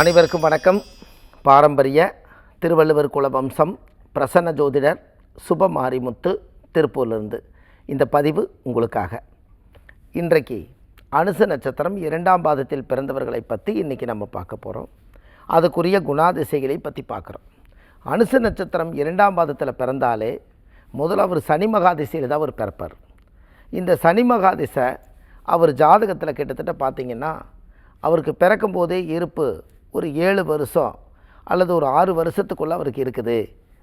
அனைவருக்கும் வணக்கம். பாரம்பரிய திருவள்ளுவர் குல வம்சம் பிரசன்ன ஜோதிடர் சுபமாரிமுத்து திருப்பூர்லேருந்து இந்த பதிவு உங்களுக்காக. இன்றைக்கு அனுசு நட்சத்திரம் இரண்டாம் பாதத்தில் பிறந்தவர்களை பற்றி இன்றைக்கி நம்ம பார்க்க போகிறோம் அதுக்குரிய குணாதிசைகளை பற்றி பார்க்குறோம். அனுச நட்சத்திரம் இரண்டாம் பாதத்தில் பிறந்தாலே முதல்ல அவர் சனி மகாதிசையில் தான் அவர் பிறப்பார். இந்த சனி மகாதிசை அவர் ஜாதகத்தில் கிட்டத்தட்ட பார்த்திங்கன்னா அவருக்கு பிறக்கும்போதே இருப்பு ஒரு ஏழு வருஷம் அல்லது ஒரு ஆறு வருஷத்துக்குள்ளே அவருக்கு இருக்குது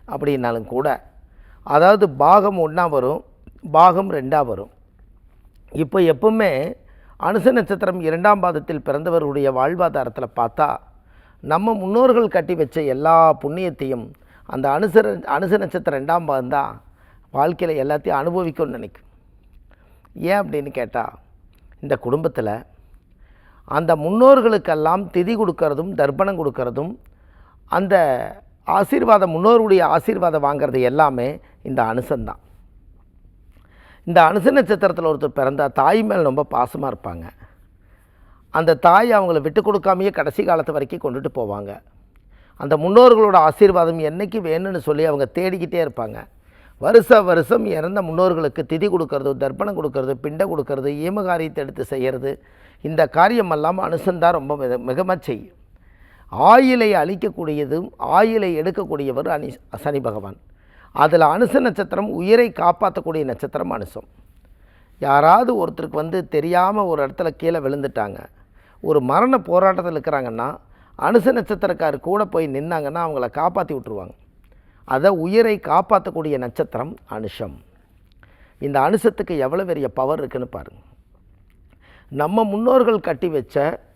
அப்படின்னாலும் கூட அதாவது பாகம் ஒன்றா வரும் பாகம் ரெண்டாக வரும். இப்போ எப்பவுமே அனுச நட்சத்திரம் இரண்டாம் பாதத்தில் பிறந்தவர்களுடைய வாழ்வாதாரத்தில் பார்த்தா நம்ம முன்னோர்கள் கட்டி வச்ச எல்லா புண்ணியத்தையும் அந்த அனுசர அனுச நட்சத்திரம் ரெண்டாம் பாதம் தான் வாழ்க்கையில் எல்லாத்தையும் அனுபவிக்கும்னு நினைக்கும். ஏன் அப்படின்னு கேட்டால் இந்த குடும்பத்தில் அந்த முன்னோர்களுக்கெல்லாம் திதி கொடுக்கறதும் தர்ப்பணம் கொடுக்கறதும் அந்த ஆசீர்வாதம் முன்னோருடைய ஆசீர்வாதம் வாங்கிறது எல்லாமே இந்த அனுசந்தான் இந்த அனுச நட்சத்திரத்தில் ஒருத்தர் பிறந்தால் தாய் மேல் ரொம்ப பாசமாக இருப்பாங்க. அந்த தாய் அவங்கள விட்டு கொடுக்காமையே கடைசி காலத்து வரைக்கும் கொண்டுட்டு போவாங்க. அந்த முன்னோர்களோட ஆசீர்வாதம் என்னைக்கு வேணும்னு சொல்லி அவங்க தேடிக்கிட்டே இருப்பாங்க. வருஷ வருஷம் இறந்த முன்னோர்களுக்கு திதி கொடுக்கறது தர்ப்பணம் கொடுக்கறது பிண்டை கொடுக்கறது ஈமகாரியத்தை எடுத்து செய்கிறது. இந்த காரியமெல்லாம் அனுசந்தான் ரொம்ப மிக மிகமாக செய்யும். ஆயிலை அழிக்கக்கூடியதும் ஆயிலை எடுக்கக்கூடியவர் அனி சனி பகவான். அதில் அனுச நட்சத்திரம் உயிரை காப்பாற்றக்கூடிய நட்சத்திரம் அனுசம். யாராவது ஒருத்தருக்கு வந்து தெரியாமல் ஒரு இடத்துல கீழே விழுந்துட்டாங்க ஒரு மரண போராட்டத்தில் இருக்கிறாங்கன்னா அனுச நட்சத்திரக்கார் கூட போய் நின்னாங்கன்னா அவங்கள காப்பாற்றி விட்டுருவாங்க. அதை உயிரை காப்பாற்றக்கூடிய நட்சத்திரம் அனுஷம். இந்த அனுஷத்துக்கு எவ்வளோ பெரிய பவர் இருக்குன்னு பாருங்கள் நம்ம முன்னோர்கள் கட்டி வச்ச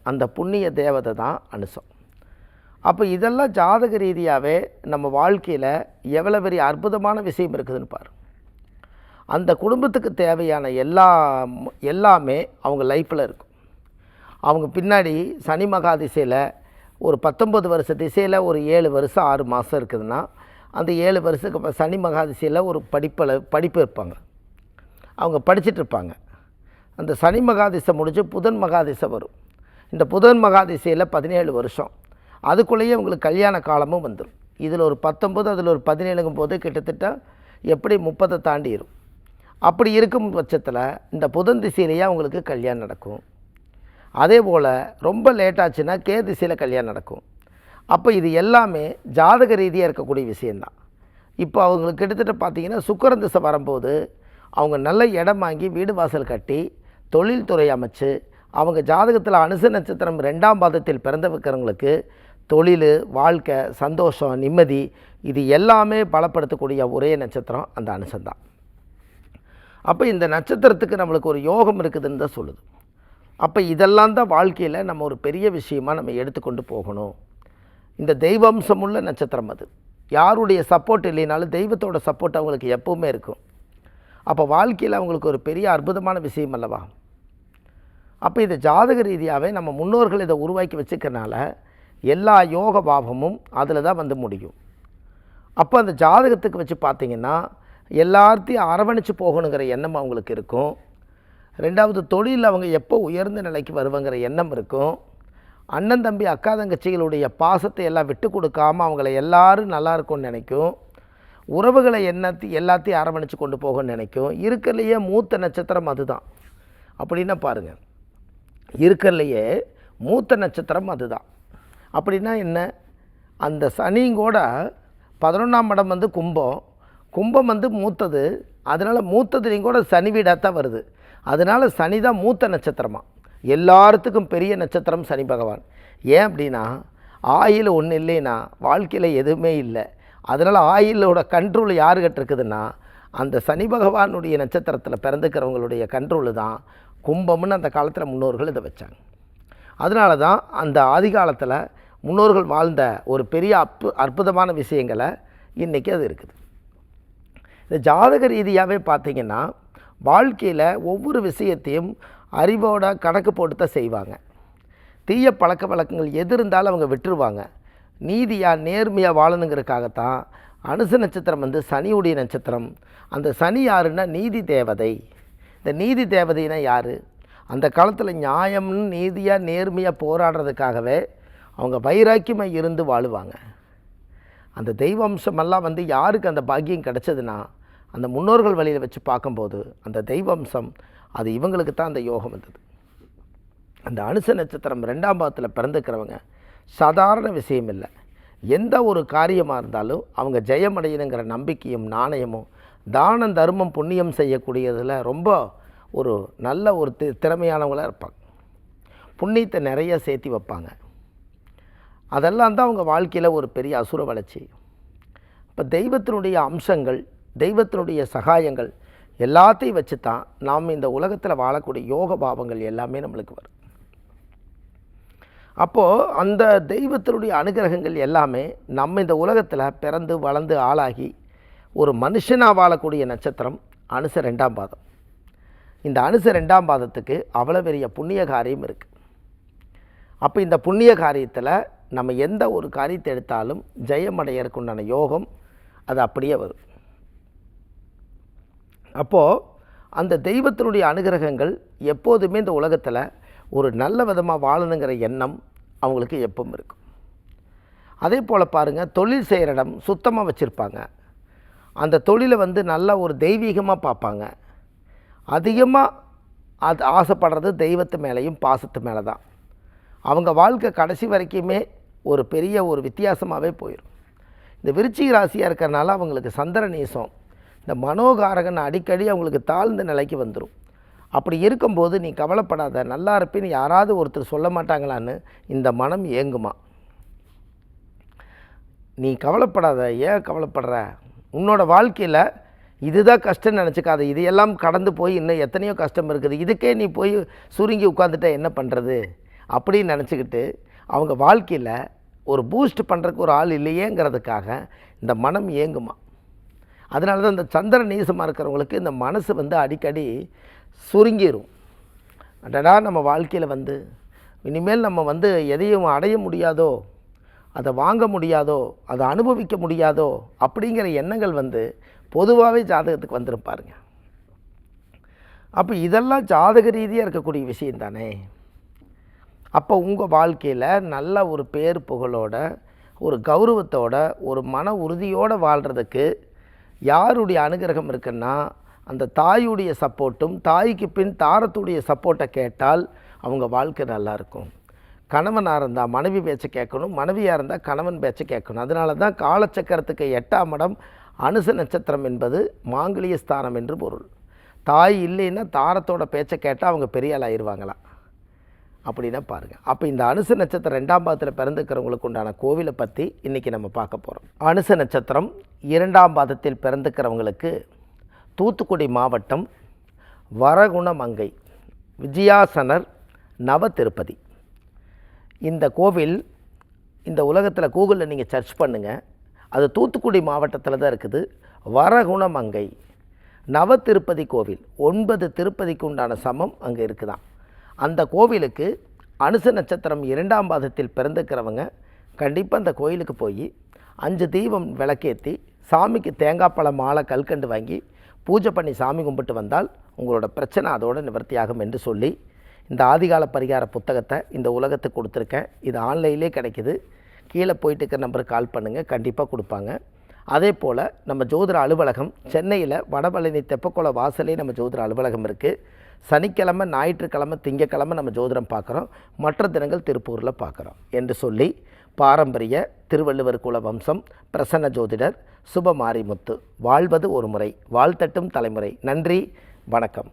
அந்த புண்ணிய தேவதை தான் அனுசம் அப்போ இதெல்லாம் ஜாதக ரீதியாகவே நம்ம வாழ்க்கையில் எவ்வளோ பெரிய அற்புதமான விஷயம் இருக்குதுன்னு பாரு. அந்த குடும்பத்துக்கு தேவையான எல்லா எல்லாமே அவங்க லைஃப்பில் இருக்கும். அவங்க பின்னாடி சனி மகா திசையில் ஒரு பத்தொம்பது வருஷ திசையில் ஒரு ஏழு வருஷம் ஆறு மாதம் இருக்குதுன்னா அந்த ஏழு வருஷத்துக்கு அப்புறம் சனி மகாதிசையில் ஒரு படிப்பில் படிப்பு இருப்பாங்க. அவங்க படிச்சுட்டு இருப்பாங்க. அந்த சனி மகாதிசை முடிஞ்சு புதன் மகாதிசை வரும். இந்த புதன் மகாதிசையில் பதினேழு வருஷம். அதுக்குள்ளேயே உங்களுக்கு கல்யாண காலமும் வந்துடும் இதில் ஒரு பத்தொம்பது அதில் ஒரு பதினேழுங்கும் போது கிட்டத்தட்ட எப்படி முப்பதை தாண்டிடும் அப்படி இருக்கும் பட்சத்தில் இந்த புதன் திசையிலேயே அவங்களுக்கு கல்யாணம் நடக்கும். அதே போல் ரொம்ப லேட்டாச்சுன்னா கே திசையில் கல்யாணம் நடக்கும். அப்போ இது எல்லாமே ஜாதக ரீதியாக இருக்கக்கூடிய விஷயந்தான் இப்போ அவங்களுக்கு கிட்டத்தட்ட பார்த்தீங்கன்னா சுக்கரன் திசை வரும்போது அவங்க நல்ல இடம் வாங்கி வீடு வாசல் கட்டி தொழில்துறை அமைச்சு அவங்க ஜாதகத்தில் அனுச நட்சத்திரம் ரெண்டாம் பாதத்தில் பிறந்த வைக்கிறவங்களுக்கு தொழில் வாழ்க்கை சந்தோஷம் நிம்மதி இது எல்லாமே பலப்படுத்தக்கூடிய ஒரே நட்சத்திரம் அந்த அனுசந்தான். அப்போ இந்த நட்சத்திரத்துக்கு நம்மளுக்கு ஒரு யோகம் இருக்குதுன்னு தான் சொல்லுது. அப்போ இதெல்லாம் தான் வாழ்க்கையில் நம்ம ஒரு பெரிய விஷயமாக நம்ம எடுத்துக்கொண்டு போகணும். இந்த தெய்வம்சமுள்ள நட்சத்திரம் அது. யாருடைய சப்போர்ட் இல்லைனாலும் தெய்வத்தோட சப்போர்ட் அவங்களுக்கு எப்பவுமே இருக்கும். அப்போ வாழ்க்கையில் அவங்களுக்கு ஒரு பெரிய அற்புதமான விஷயம் அல்லவா? அப்போ இதை ஜாதக ரீதியாகவே நம்ம முன்னோர்கள் இதை உருவாக்கி வச்சுக்கிறனால எல்லா யோக பாவமும் அதில் தான் வந்து முடியும். அப்போ அந்த ஜாதகத்துக்கு வச்சு பார்த்தீங்கன்னா எல்லாத்தையும் அரவணைச்சு போகணுங்கிற எண்ணம் அவங்களுக்கு இருக்கும். ரெண்டாவது தொழிலில் அவங்க எப்போ உயர்ந்த நிலைக்கு வருவாங்கிற எண்ணம் இருக்கும். அண்ணன் தம்பி அக்கா தங்கச்சிகளுடைய பாசத்தை எல்லாம் விட்டு கொடுக்காம அவங்கள எல்லோரும் நல்லா இருக்கும்னு நினைக்கும். உறவுகளை என்னத்தி எல்லாத்தையும் அரவணைச்சு கொண்டு போகணும்னு நினைக்கும். இருக்கிறலையே மூத்த நட்சத்திரம் அதுதான். அப்படின்னா பாருங்கள் இருக்கிறலையே மூத்த நட்சத்திரம் அதுதான். அப்படின்னா என்ன? அந்த சனிங்கூட பதினொன்றாம் இடம் வந்து கும்பம். கும்பம் வந்து மூத்தது. அதனால் மூத்ததுலேயும் கூட சனி வீடாக தான் வருது. அதனால் சனி தான் மூத்த நட்சத்திரமாக எல்லாத்துக்கும் பெரிய நட்சத்திரம் சனி பகவான். ஏன் அப்படின்னா ஆயில் ஒன்றும் இல்லைன்னா வாழ்க்கையில் எதுவுமே இல்லை. அதனால் ஆயிலோட கண்ட்ரோல் யாருக்கிட்ட இருக்குதுன்னா அந்த சனி பகவானுடைய நட்சத்திரத்தில் பிறந்துக்கிறவங்களுடைய கண்ட்ரோலு தான் கும்பம்னு அந்த காலத்தில் முன்னோர்கள் இதை வச்சாங்க. அதனால தான் அந்த ஆதி காலத்தில் முன்னோர்கள் வாழ்ந்த ஒரு பெரிய அற்பு அற்புதமான விஷயங்களை இன்றைக்கி அது இருக்குது. இந்த ஜாதக ரீதியாகவே பார்த்தீங்கன்னா வாழ்க்கையில் ஒவ்வொரு விஷயத்தையும் அறிவோட கணக்கு போட்டு தான் செய்வாங்க. தீய பழக்க வழக்கங்கள் எது இருந்தாலும் அவங்க விட்டுருவாங்க. நீதியாக நேர்மையாக வாழணுங்கிறதுக்காகத்தான் அனுசு நட்சத்திரம் வந்து சனியுடைய நட்சத்திரம். அந்த சனி யாருன்னா நீதி தேவதை. இந்த நீதி தேவதைனா யார்? அந்த காலத்தில் நியாயம்னு நீதியாக நேர்மையாக போராடுறதுக்காகவே அவங்க வைராக்கியமாக இருந்து வாழுவாங்க. அந்த தெய்வ அம்சமெல்லாம் வந்து யாருக்கு அந்த பாக்கியம் கிடச்சதுன்னா அந்த முன்னோர்கள் வழியில் வச்சு பார்க்கும்போது அந்த தெய்வம்சம் அது இவங்களுக்கு தான் அந்த யோகம் வந்தது. அந்த அனுச நட்சத்திரம் ரெண்டாம் பாதத்தில் பிறந்துக்கிறவங்க சாதாரண விஷயம் இல்லை. எந்த ஒரு காரியமாக இருந்தாலும் அவங்க ஜெயமடையணுங்கிற நம்பிக்கையும் நாணயமும் தானம் தர்மம் புண்ணியம் செய்யக்கூடியதில் ரொம்ப ஒரு நல்ல ஒரு தி திறமையானவங்களாக இருப்பாங்க. புண்ணியத்தை நிறைய சேர்த்தி வைப்பாங்க. அதெல்லாம் தான் அவங்க வாழ்க்கையில் ஒரு பெரிய அசுர வளர்ச்சி. இப்போ தெய்வத்தினுடைய அம்சங்கள் தெய்வத்தினுடைய சகாயங்கள் எல்லாத்தையும் வச்சு தான் நாம் இந்த உலகத்தில் வாழக்கூடிய யோக பாவங்கள் எல்லாமே நம்மளுக்கு வரும். அப்போது அந்த தெய்வத்தினுடைய அனுகிரகங்கள் எல்லாமே நம்ம இந்த உலகத்தில் பிறந்து வளர்ந்து ஆளாகி ஒரு மனுஷனாக வாழக்கூடிய நட்சத்திரம் அனுச ரெண்டாம் பாதம். இந்த அனுச ரெண்டாம் பாதத்துக்கு அவ்வளோ பெரிய புண்ணிய காரியம் இருக்குது அப்போ இந்த புண்ணிய காரியத்தில் நம்ம எந்த ஒரு காரியத்தை எடுத்தாலும் ஜெயமடையறக்குண்டான யோகம் அது அப்படியே வரும். அப்போது அந்த தெய்வத்தினுடைய அனுகிரகங்கள் எப்போதுமே இந்த உலகத்தில் ஒரு நல்ல விதமாக வாழணுங்கிற எண்ணம் அவங்களுக்கு எப்பவும் இருக்கும். அதே போல் பாருங்கள் தொழில் செய்கிற இடம் சுத்தமாக வச்சுருப்பாங்க. அந்த தொழிலை வந்து நல்லா ஒரு தெய்வீகமாக பார்ப்பாங்க. அதிகமாக அது ஆசைப்படுறது தெய்வத்து மேலேயும் பாசத்து மேலே தான் அவங்க வாழ்க்கை கடைசி வரைக்குமே ஒரு பெரிய ஒரு வித்தியாசமாகவே போயிடும் இந்த விருச்சிக ராசியாக இருக்கிறனால அவங்களுக்கு சந்திர நேசம் இந்த மனோகாரகன் அடிக்கடி அவங்களுக்கு தாழ்ந்த நிலைக்கு வந்துடும் அப்படி இருக்கும்போது நீ கவலைப்படாத நல்லா இருப்பேன்னு யாராவது ஒருத்தர் சொல்ல மாட்டாங்களான்னு இந்த மனம் ஏங்குமா? நீ கவலைப்படாத ஏன் கவலைப்படுற? உன்னோட வாழ்க்கையில் இதுதான் கஷ்டம்னு நினச்சிக்காத. இது எல்லாம் கடந்து போய் இன்னும் எத்தனையோ கஷ்டம் இருக்குது. இதுக்கே நீ போய் சுருங்கி உட்காந்துட்ட என்ன பண்ணுறது அப்படின்னு நினச்சிக்கிட்டு அவங்க வாழ்க்கையில் ஒரு பூஸ்ட் பண்ணுறதுக்கு ஒரு ஆள் இல்லையேங்கிறதுக்காக இந்த மனம் ஏங்குமா? அதனால தான் இந்த சந்திர நீசமாக இருக்கிறவங்களுக்கு இந்த மனசு வந்து அடிக்கடி சுருங்கிடும் அடடா நம்ம வாழ்க்கையில் வந்து இனிமேல் நம்ம வந்து எதையும் அடைய முடியாதோ அதை வாங்க முடியாதோ அதை அனுபவிக்க முடியாதோ அப்படிங்கிற எண்ணங்கள் வந்து பொதுவாகவே ஜாதகத்துக்கு வந்திருப்பாருங்க அப்போ இதெல்லாம் ஜாதக ரீதியாக இருக்கக்கூடிய விஷயம் தானே. அப்போ உங்கள் வாழ்க்கையில் நல்ல ஒரு பேர் புகழோட ஒரு கௌரவத்தோட ஒரு மன உறுதியோடு வாழ்கிறதுக்கு யாருடைய அனுகிரகம் இருக்குன்னா அந்த தாயுடைய சப்போர்ட்டும் தாய்க்கு பின் தாரத்துடைய சப்போர்ட்டை கேட்டால் அவங்க வாழ்க்கை நல்லாயிருக்கும் கணவனாக இருந்தால் மனைவி பேச்சை கேட்கணும் மனைவியாக இருந்தால் கணவன் பேச்சை கேட்கணும். அதனால தான் காலச்சக்கரத்துக்கு எட்டாம் இடம் அனுச நட்சத்திரம் என்பது மாங்கலிய ஸ்தானம் என்று பொருள். தாய் இல்லைன்னா தாரத்தோட பேச்சை கேட்டால் அவங்க பெரிய ஆயிடுவாங்களாம் அப்படின்னா பாருங்கள் அப்போ இந்த அனுச நட்சத்திரம் ரெண்டாம் பாதத்தில் பிறந்துக்கிறவங்களுக்கு உண்டான கோவிலை பற்றி இன்றைக்கி நம்ம பார்க்க போகிறோம் அனுச நட்சத்திரம் இரண்டாம் பாதத்தில் பிறந்துக்கிறவங்களுக்கு தூத்துக்குடி மாவட்டம் வரகுணமங்கை விஜயாசனர் நவ திருப்பதி இந்த கோவில் இந்த உலகத்தில் கூகுளில் நீங்கள் சர்ச் பண்ணுங்கள் அது தூத்துக்குடி மாவட்டத்தில் தான் இருக்குது. வரகுணமங்கை நவ திருப்பதி கோவில் ஒன்பது திருப்பதிக்கு உண்டான சமம் அங்கே இருக்குதான். அந்த கோவிலுக்கு அனுச நட்சத்திரம் இரண்டாம் பாதத்தில் பிறந்துக்கிறவங்க கண்டிப்பாக அந்த கோயிலுக்கு போய் அஞ்சு தீபம் விளக்கேற்றி சாமிக்கு தேங்காய் பழம் மாலை கல்கண்டு வாங்கி பூஜை பண்ணி சாமி கும்பிட்டு வந்தால் உங்களோட பிரச்சனை அதோடு நிவர்த்தியாகும் என்று சொல்லி இந்த ஆதிகால பரிகார புத்தகத்தை இந்த உலகத்துக்கு கொடுத்துருக்கேன். இது ஆன்லைன்லேயே கிடைக்கிது. கீழே போயிட்டு இருக்கிற நம்பருக்கு கால் பண்ணுங்கள் கண்டிப்பாக கொடுப்பாங்க. அதே போல் நம்ம ஜோதிட அலுவலகம் சென்னையில் வடபழனி தெப்பக்குள வாசலே நம்ம ஜோதிட அலுவலகம் இருக்குது சனிக்கிழமை ஞாயிற்றுக்கிழமை திங்கக்கிழமை நம்ம ஜோதிடம் பார்க்குறோம். மற்ற தினங்கள் திருப்பூரில் பார்க்குறோம் என்று சொல்லி பாரம்பரிய திருவள்ளுவர் குல வம்சம் பிரசன்ன ஜோதிடர் சுபமாரிமுத்து வாழ்வது ஒரு முறை வாழ்த்தட்டும் தலைமுறை. நன்றி வணக்கம்.